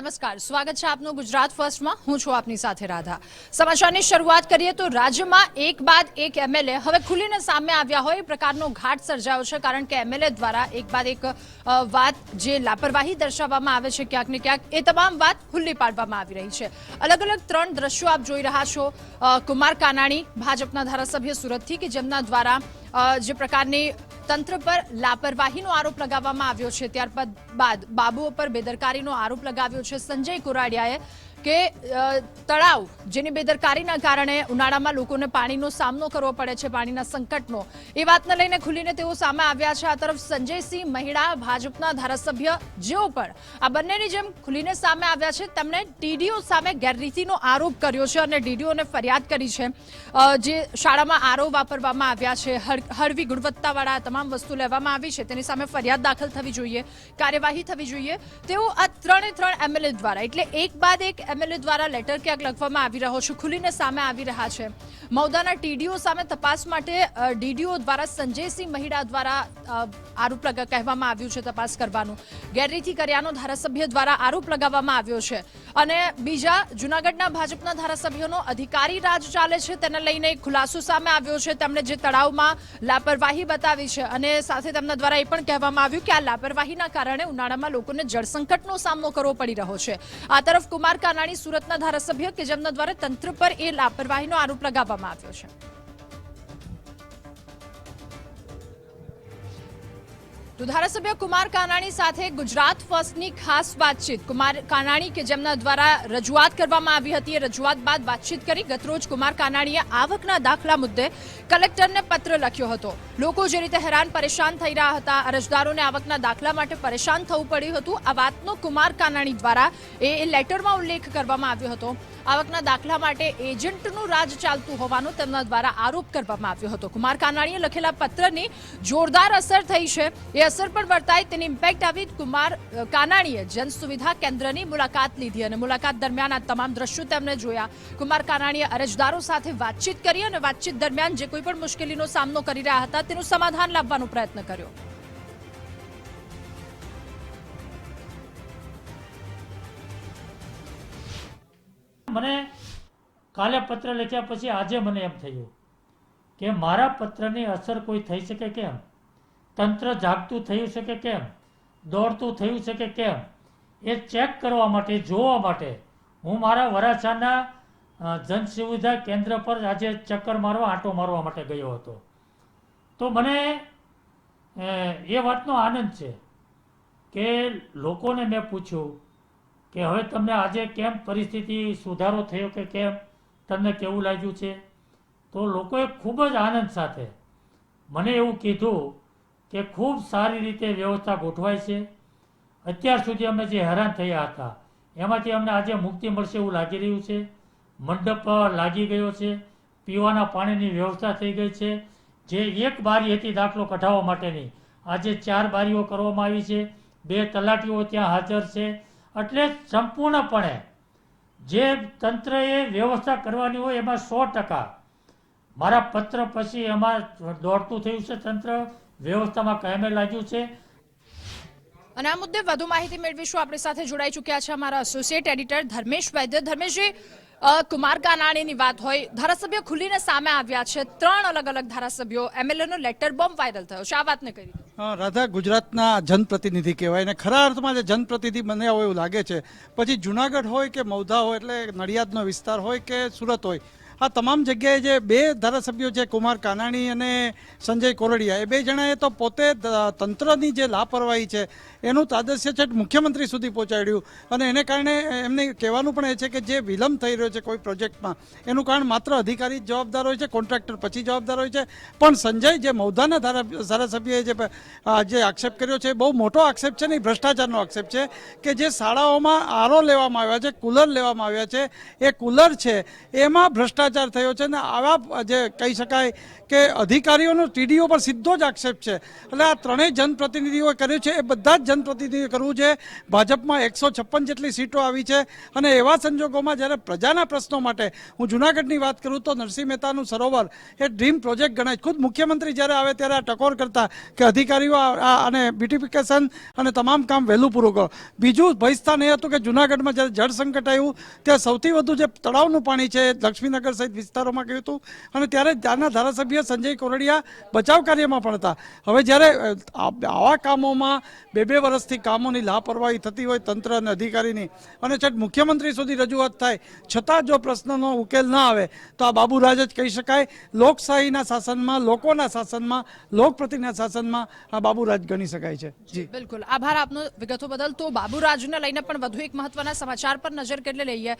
નમસ્કાર. સ્વાગત છે આપનું ગુજરાત ફર્સ્ટમાં. હું છું આપની સાથે રાધા. સમાચારની શરૂઆત કરીએ તો રાજ્યમાં એક બાદ એક એમએલએ હવે ખુલીને સામે આવ્યા હોય એ પ્રકારનો ઘાટ સર્જાયો છે કારણ કે એમએલએ દ્વારા એક બાદ એક વાત જે લાપરવાહી દર્શાવવામાં આવે છે ક્યાંક ને ક્યાંક એ તમામ વાત ખુલ્લી પાડવામાં આવી રહી છે. અલગ અલગ ત્રણ દ્રશ્યો આપ જોઈ રહ્યા છો. કુમાર કાનાણી ભાજપના ધારાસભ્ય સુરતથી કે જેમના દ્વારા જે પ્રકારની તંત્ર પર લાપરવાહીનો આરોપ લગાવવામાં આવ્યો છે. ત્યારબાદ બાદ બાબુઓ પર બેદરકારીનો આરોપ લગાવ્યો છે. સંજય કોરાડિયાએ કે તળાવ જેની બેદરકારીના કારણે ઉનાળામાં લોકોને પાણીનો સામનો કરવો પડે છે, પાણીના સંકટનો. એ વાતને લઈને ખુલીને તેઓ સામે આવ્યા છે. આ તરફ સંજયસિંહ મહિડા, ભાજપના ધારાસભ્ય જેઓ પણ. આ બંનેની જેમ ખુલીને સામે આવ્યા છે. તેમણે ટીડીઓ સામે ગેરરીતિનો આરોપ કર્યો છે અને ડીડીઓને ફરિયાદ કરી છે. જે શાળામાં આરો વાપરવામાં આવ્યા છે. હળ- હળવી ગુણવત્તાવાળા તમામ વસ્તુ લેવામાં આવી છે. તેની સામે ફરિયાદ દાખલ થવી જોઈએ, કાર્યવાહી થવી જોઈએ. તેઓ આ ત્રણે ત્રણ એમએલએ દ્વારા, એટલે એક બાદ એક એમએલએ દ્વારા લેટર ક્યાંક લખવામાં આવી રહ્યો છે, ખુલીને સામે આવી રહ્યા છે. મૌદાના ટીડીઓ સામે તપાસ માટે ડીડીઓ દ્વારા સંજયસિંહ મહિડા દ્વારા આરોપ લગા, કહેવામાં આવ્યું છે તપાસ કરવાનું. ગેરરીતિ કર્યાનો ધારાસભ્ય દ્વારા આરોપ લગાવવામાં આવ્યો છે. અને બીજા, જુનાગઢના ભાજપના ધારાસભ્યોનો અધિકારી રાજ ચાલે છે, તેને લઈને ખુલાસો સામે આવ્યો છે. તેમણે જે તળાવમાં લાપરવાહી બતાવી છે અને સાથે તેમના દ્વારા એ પણ કહેવામાં આવ્યું કે આ લાપરવાહીના કારણે ઉનાળામાં લોકોને જળસંકટનો સામનો કરવો પડી રહ્યો છે. આ તરફ કુમાર કાનાણી સુરતના ધારાસભ્ય કે જેમના દ્વારા તંત્ર પર એ લાપરવાહીનો આરોપ લગાવવામાં આવ્યો છે. તો ધારાસભ્ય કુમાર કાનાણી સાથે ગુજરાત ફર્સ્ટની ખાસ વાતચીત. કુમાર કાનાણી કે જેમના દ્વારા રજૂઆત કરવામાં આવી હતી, એ રજૂઆત બાદ વાતચીત કરી ગતરોજ કુમાર કાનાણીએ આવકના દાખલા મુદ્દે કલેક્ટરને પત્ર લખ્યો હતો. લોકો જે રીતે હેરાન પરેશાન થઈ રહ્યા હતા, અરજદારોને આવકના દાખલા માટે પરેશાન થવું પડ્યું હતું, આ વાતનો કુમાર કાનાણી દ્વારા એ એ લેટરમાં ઉલ્લેખ કરવામાં આવ્યો હતો. આવકના દાખલા માટે એજન્ટનું રાજ ચાલતું હોવાનો તેમના દ્વારા આરોપ કરવામાં આવ્યો હતો. કુમાર કાનાણીએ લખેલા પત્રની જોરદાર અસર થઈ છે. એ અસર પણ વર્તાય તેની ઇમ્પેક્ટ આવી કુમાર કાનાણીએ જન સુવિધા કેન્દ્રની મુલાકાત લીધી અને મુલાકાત દરમિયાન આ તમામ દ્રશ્યો તેમણે જોયા. કુમાર કાનાણીએ અરજદારો સાથે વાતચીત કરી અને વાતચીત દરમિયાન જે કોઈ પણ મુશ્કેલીનો સામનો કરી રહ્યા હતા તેનું સમાધાન લાવવાનો પ્રયત્ન કર્યો. મને કાલે પત્ર લખ્યા પછી આજે મને એમ થયું કે મારા પત્રની અસર કોઈ થઈ શકે કેમ? તંત્ર જાગતું થયું છે કે કેમ? દોડતું થયું છે કે કેમ? એ ચેક કરવા માટે જોવા માટે હું મારા વરાછાના અ, જન સુવિધા કેન્દ્ર પર આજે ચક્કર મારવા આંટો મારવા માટે ગયો હતો. તો મને એ વાતનો આનંદ છે કે લોકોને મેં પૂછ્યું કે હવે તમને આજે કેમ પરિસ્થિતિ સુધારો થયો કે કેમ? તમને કેવું લાગ્યું છે? તો લોકોએ ખૂબ જ આનંદ સાથે મને એવું કીધું કે ખૂબ સારી રીતે વ્યવસ્થા ગોઠવાય છે. અત્યાર સુધી અમે જે હેરાન થયા હતા, એમાંથી અમને આજે મુક્તિ મળશે એવું લાગી રહ્યું છે. મંડપ લાગી ગયો છે. પીવાના પાણીની વ્યવસ્થા થઈ ગઈ છે. જે એક બારી હતી દાખલો કઢાવવા માટેની, આજે ચાર બારીઓ કરવામાં આવી છે. બે તલાટીઓ ત્યાં હાજર છે. એટલે સંપૂર્ણપણે જે તંત્રએ વ્યવસ્થા કરવાની હોય એમાં સો ટકા. મારા પત્ર પછી એમાં દોડતું થયું છે તંત્ર, વ્યવસ્થામાં કાયમે લાગ્યું છે. અને આ મુદ્દે વધુ માહિતી મેળવીશું. આપણી સાથે જોડાઈ ચૂક્યા છે અમારા એસોસિએટ એડિટર ધર્મેશ વૈદ્ય. ધર્મેશજી કુમાર કાનાણીની વાત હોય, ધારાસભ્ય ખુલીને સામે આવ્યા છે. ત્રણ અલગ અલગ ધારાસભ્યો એમએલએ નો લેટર બોમ્બ વાયરલ થયો છે. આ વાતને કરી. રાધા, ગુજરાતના જનપ્રતિનિધિ કહેવાય અને ખરા અર્થમાં જે જનપ્રતિનિધિ હોય એવું લાગે છે. પછી જુનાગઢ હોય કે મૌધા હોય, એટલે નડિયાદનો વિસ્તાર હોય કે સુરત હોય આ તમામ જગ્યાએ જે બે ધારાસભ્યો છે, કુમાર કાનાણી અને સંજય કોરડિયા એ બે જણાએ તો પોતે તંત્રની જે લાપરવાહી છે, એનું તાદસ્ય છેક મુખ્યમંત્રી સુધી પહોંચાડ્યું. અને એને કારણે એમને કહેવાનું પણ એ છે કે જે વિલંબ થઈ રહ્યો છે કોઈ પ્રોજેક્ટમાં, એનું કારણ માત્ર અધિકારી જવાબદાર હોય છે, કોન્ટ્રાક્ટર પછી જવાબદાર હોય છે. પણ સંજય જે મૌધાના ધારા, ધારાસભ્યએ જે જે આક્ષેપ કર્યો છે બહુ મોટો આક્ષેપ છે ને ભ્રષ્ટાચારનો આક્ષેપ છે કે જે શાળાઓમાં આરો લેવામાં આવ્યા છે, કુલર લેવામાં આવ્યા છે. એ કુલર છે, એમાં ભ્રષ્ટાચાર ભ્રષ્ટાચાર થયો છે ને આવા જે કહી શકાય કે અધિકારીઓનો ટીડીઓ પર સીધો જ આક્ષેપ છે. એટલે આ ત્રણેય જનપ્રતિનિધિઓએ કર્યું છે, એ બધા જ જનપ્રતિનિધિઓએ કરવું છે. ભાજપમાં એકસો છપ્પન જેટલી સીટો આવી છે અને એવા સંજોગોમાં જ્યારે પ્રજાના પ્રશ્નો માટે હું જુનાગઢની વાત કરું તો નરસિંહ મહેતાનું સરોવર એ ડ્રીમ પ્રોજેક્ટ ગણાય ખુદ મુખ્યમંત્રી જ્યારે આવે ત્યારે આ ટકોર કરતા કે અધિકારીઓ આને બ્યુટિફિકેશન અને તમામ કામ વહેલું પૂરું કરો. બીજું ભયસ્થાન એ હતું કે જુનાગઢમાં જ્યારે જળ સંકટ આવ્યું, ત્યાં સૌથી વધુ જે તળાવનું પાણી છે, લક્ષ્મીનગર સહિત વિસ્તારોમાં ગયું હતું અને ત્યારે ત્યારના ધારાસભ્ય સંજય કોરડિયા બચાવ કાર્યમાં પણ હતા. હવે જ્યારે આવા કામોમાં બે બે વર્ષથી કામોની લાપરવાહી થતી હોય તંત્ર અને અધિકારીની અને છઠ મુખ્યમંત્રી સુધી રજૂઆત થાય, છતાં જો પ્રશ્નનો ઉકેલ ન આવે, તો આ બાબુરાજ જ કહી શકાય, લોકશાહીના શાસનમાં, લોકોના શાસનમાં, લોકપ્રતિના શાસનમાં આ બાબુરાજ ગણી શકાય છે. જી. બિલકુલ. આભાર આપનો વિગતો બદલ. તો બાબુરાજને લઈને પણ વધુ એક મહત્વના સમાચાર પર નજર કરી લઈએ.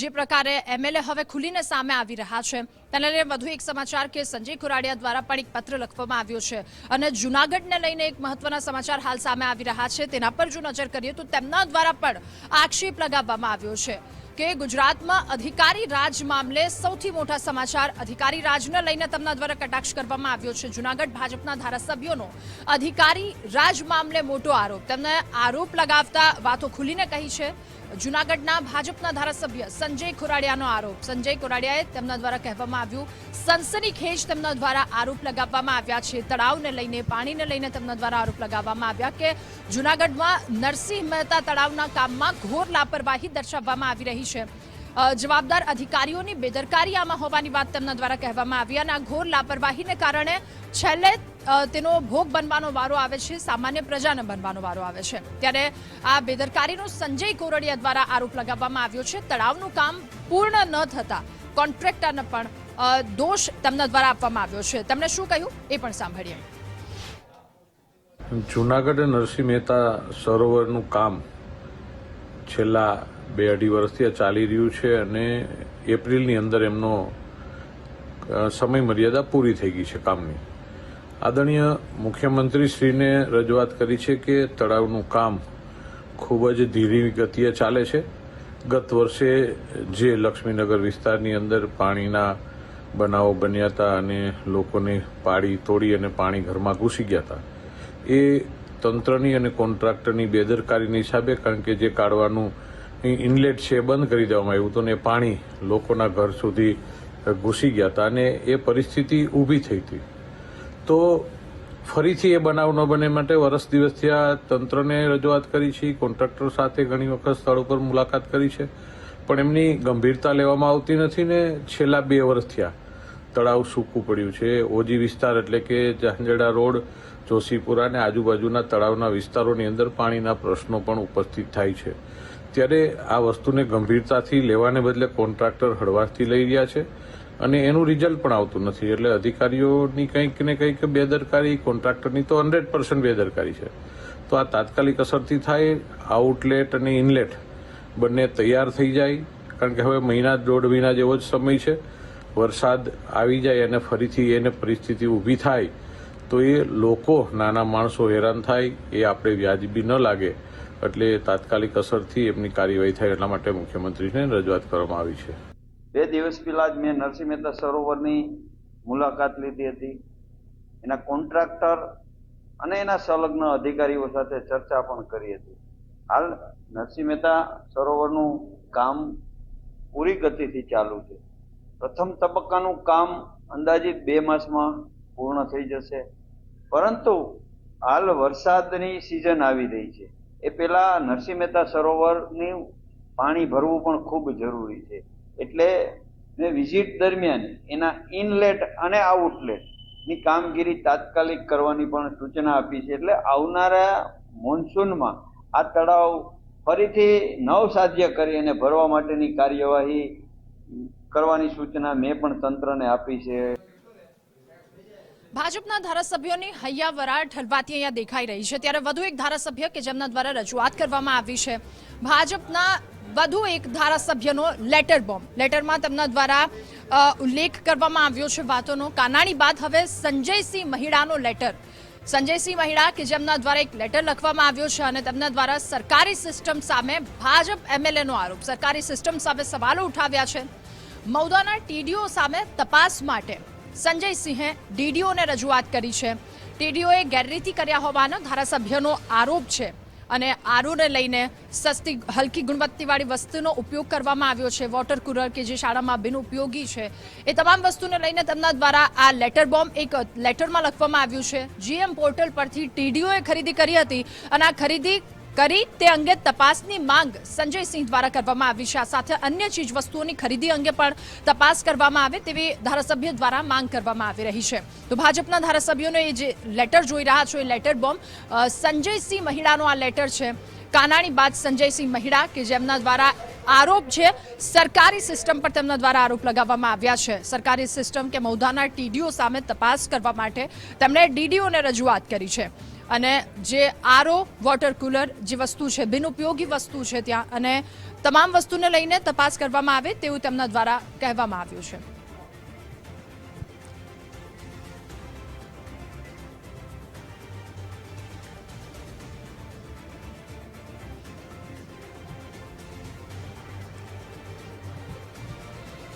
જે પ્રકારે એમએલએ હવે ખુલીને સામે આવી રહ્યા છે. તેને લઈને વધુ એક સમાચાર કે સંજય ખુરાડિયા દ્વારા પણ એક પત્ર લખવામાં આવ્યો છે. અને જુનાગઢને લઈને એક મહત્વના સમાચાર હાલ સામે આવી રહ્યા છે. તેના પર જો નજર કરીએ તો તેમના દ્વારા પણ આક્ષેપ લગાવવામાં આવ્યો છે. કે ગુજરાતમાં અધિકારી રાજ મામલે સૌથી મોટા સમાચાર અધિકારી રાજને લઈને તેમના દ્વારા કટાક્ષ કરવામાં આવ્યો છે. જુનાગઢ ભાજપના ધારાસભ્યોનો અધિકારી રાજ મામલે મોટો આરોપ. તેમને આરોપ લગાવતા વાતો ખુલીને કહી છે. જુનાગઢના ભાજપના ધારાસભ્ય સંજય ખોરાડિયાનો આરોપ. સંજય ખોરાડિયાએ તેમના દ્વારા કહેવામાં આવ્યું સનસનીખેજ તેમના દ્વારા આરોપ લગાવવામાં આવ્યા છે. તળાવને લઈને, પાણીને લઈને તેમના દ્વારા આરોપ લગાવવામાં આવ્યા કે જુનાગઢમાં નરસિંહ મહેતા તળાવના કામમાં ઘોર લાપરવાહી દર્શાવવામાં આવી રહી છે. જવાબદાર અધિકારીઓની બેદરકારી આમાં હોવાની વાત તેમના દ્વારા કહેવામાં આવી અને આ ઘોર લાપરવાહીને કારણે છેલ્લે તેનો ભોગ બનવાનો વારો આવે છે, સામાન્ય પ્રજાને બનવાનો વારો આવે છે. ત્યારે આ બેદરકારીનો સંજય કોરડિયા દ્વારા આરોપ લગાવવામાં આવ્યો છે. તળાવનું કામ પૂર્ણ ન થતા કોન્ટ્રાક્ટરને પણ દોષ તેમના દ્વારા આપવામાં આવ્યો છે. તેમણે શું કહ્યું એ પણ સાંભળીએ. જુનાગઢ નરસિંહ મહેતા સરોવરનું કામ છેલ્લા બે અઢી વર્ષથી આ ચાલી રહ્યું છે અને એપ્રિલની અંદર એમનો સમય મર્યાદા પૂરી થઈ ગઈ છે કામની. આદરણીય મુખ્યમંત્રીશ્રીને રજૂઆત કરી છે કે તળાવનું કામ ખૂબ જ ધીરી ગતિએ ચાલે છે. ગત વર્ષે જે લક્ષ્મીનગર વિસ્તારની અંદર પાણીના બનાવો બન્યા હતા અને લોકોને પાડી તોડી અને પાણી ઘરમાં ઘૂસી ગયા હતા, એ તંત્રની અને કોન્ટ્રાક્ટરની બેદરકારીની હિસાબે કારણ કે જે કાઢવાનું ઇનલેટ છે બંધ કરી દેવામાં આવ્યું હતું ને પાણી લોકોના ઘર સુધી ઘૂસી ગયા હતા અને એ પરિસ્થિતિ ઊભી થઈ હતી. તો ફરીથી એ બનાવ ન બને માટે વરસ દિવસથી આ તંત્રને રજૂઆત કરી છે, કોન્ટ્રાક્ટર સાથે ઘણી વખત સ્થળ ઉપર મુલાકાત કરી છે, પણ એમની ગંભીરતા લેવામાં આવતી નથી ને છેલ્લા બે વર્ષથી આ તળાવ સૂકું પડ્યું છે, ઓજી વિસ્તાર એટલે કે જાંજડા રોડ, જોશીપુરા અને આજુબાજુના તળાવના વિસ્તારોની અંદર પાણીના પ્રશ્નો પણ ઉપસ્થિત થાય છે. ત્યારે આ વસ્તુને ગંભીરતાથી લેવાને બદલે કોન્ટ્રાક્ટર હળવાશથી લઈ રહ્યા છે અને એનું રિઝલ્ટ પણ આવતું નથી. એટલે અધિકારીઓની કંઈક ને કંઈક બેદરકારી, કોન્ટ્રાક્ટરની તો હંડ્રેડ પર્સન્ટ બેદરકારી છે. તો આ તાત્કાલિક અસરથી થાય આઉટલેટ અને ઇનલેટ બંને તૈયાર થઈ જાય. કારણ કે હવે મહિના દોઢ મહિના જેવો જ સમય છે. વરસાદ આવી જાય અને ફરીથી એને પરિસ્થિતિ ઊભી થાય, તો એ લોકો, નાના માણસો હેરાન થાય, એ આપણે વ્યાજબી ન લાગે. એટલે તાત્કાલિક અસરથી એમની કાર્યવાહી થાય એટલા માટે મુખ્યમંત્રીને રજૂઆત કરવામાં આવી છે. બે દિવસ પહેલા જ મેં નરસિંહ મહેતા સરોવરની મુલાકાત લીધી હતી. એના કોન્ટ્રાક્ટર અને એના સંલગ્ન અધિકારીઓ સાથે ચર્ચા પણ કરી હતી. હાલ નરસિંહ મહેતા સરોવરનું કામ પૂરી ગતિથી ચાલુ છે. પ્રથમ તબક્કાનું કામ અંદાજિત બે માસમાં પૂર્ણ થઈ જશે. પરંતુ હાલ વરસાદની સિઝન આવી રહી છે. એ પેલા નરસિંહ મહેતા સરોવરની પાણી ભરવું પણ ખૂબ જરૂરી છે. એટલે મેં વિઝિટ દરમિયાન એના ઇનલેટ અને આઉટલેટની કામગીરી તાત્કાલિક કરવાની પણ સૂચના આપી છે. એટલે આવનારા મોન્સૂનમાં આ તળાવ ફરીથી નવસાધ્ય કરી અને ભરવા માટેની કાર્યવાહી કરવાની સૂચના મેં પણ તંત્રને આપી છે. ભાજપના ધારાસભ્યોની હૈયા વરાળ ઠલવાતી અહીંયા દેખાઈ રહી છે. ત્યારે વધુ એક ધારાસભ્ય કે જેમના દ્વારા રજૂઆત કરવામાં આવી છે. ભાજપના વધુ એક ધારાસભ્યનો લેટર બોમ્બ લેટરમાં તેમના દ્વારા ઉલ્લેખ કરવામાં આવ્યો છે વાતોનો. કાનાણી બાદ હવે સંજયસિંહ મહિડાનો લેટર સંજયસિંહ મહિડા કે જેમના દ્વારા એક લેટર લખવામાં આવ્યો છે અને તેમના દ્વારા સરકારી સિસ્ટમ સામે ભાજપ એમએલએનો આરોપ. સરકારી સિસ્ટમ સામે સવાલો ઉઠાવ્યા છે. મૌદાના ટીડીઓ સામે તપાસ માટે સંજયસિંહે ડીડીઓને રજૂઆત કરી છે. ટીડીઓએ ગેરરીતિ કર્યા હોવાનો ધારાસભ્યનો આરોપ છે અને આરોને લઈને સસ્તી, હલકી ગુણવત્તાવાળી વસ્તુનો ઉપયોગ કરવામાં આવ્યો છે. વોટર કુલર કે જે શાળામાં બિનઉપયોગી છે, એ તમામ વસ્તુને લઈને તેમના દ્વારા આ લેટર બોમ્બ એક લેટરમાં લખવામાં આવ્યું છે. જીએમ પોર્ટલ પરથી ટીડીઓએ ખરીદી કરી હતી અને આ ખરીદી કરી તે અંગે તપાસની માંગ સંજયસિંહ દ્વારા કરવામાં આવી છે. આ સાથે અન્ય ચીજ વસ્તુઓની ખરીદી અંગે પણ તપાસ કરવામાં આવે તેવી ધારાસભ્ય દ્વારા માંગ કરવામાં આવી રહી છે. તો ભાજપના ધારાસભ્યોનો એ જે લેટર જોઈ રહ્યા છો, એ લેટર બોમ્બ સંજયસિંહ મહિડાનો આ લેટર છે. કાનાણી બાદ સંજયસિંહ મહિડા કે જેમના દ્વારા આરોપ છે, સરકારી સિસ્ટમ પર તેમના દ્વારા આરોપ લગાવવામાં આવ્યા છે. સરકારી સિસ્ટમ કે મૌધાના ટીડીઓ સામે તપાસ કરવા માટે તેમણે ડીડીઓને રજૂઆત કરી છે. અને જે આરઓ વોટર કુલર જે વસ્તુ છે, બિનઉપયોગી વસ્તુ છે ત્યાં અને તમામ વસ્તુને લઈને તપાસ કરવામાં આવે તેવું તેમના દ્વારા કહેવામાં આવ્યું છે.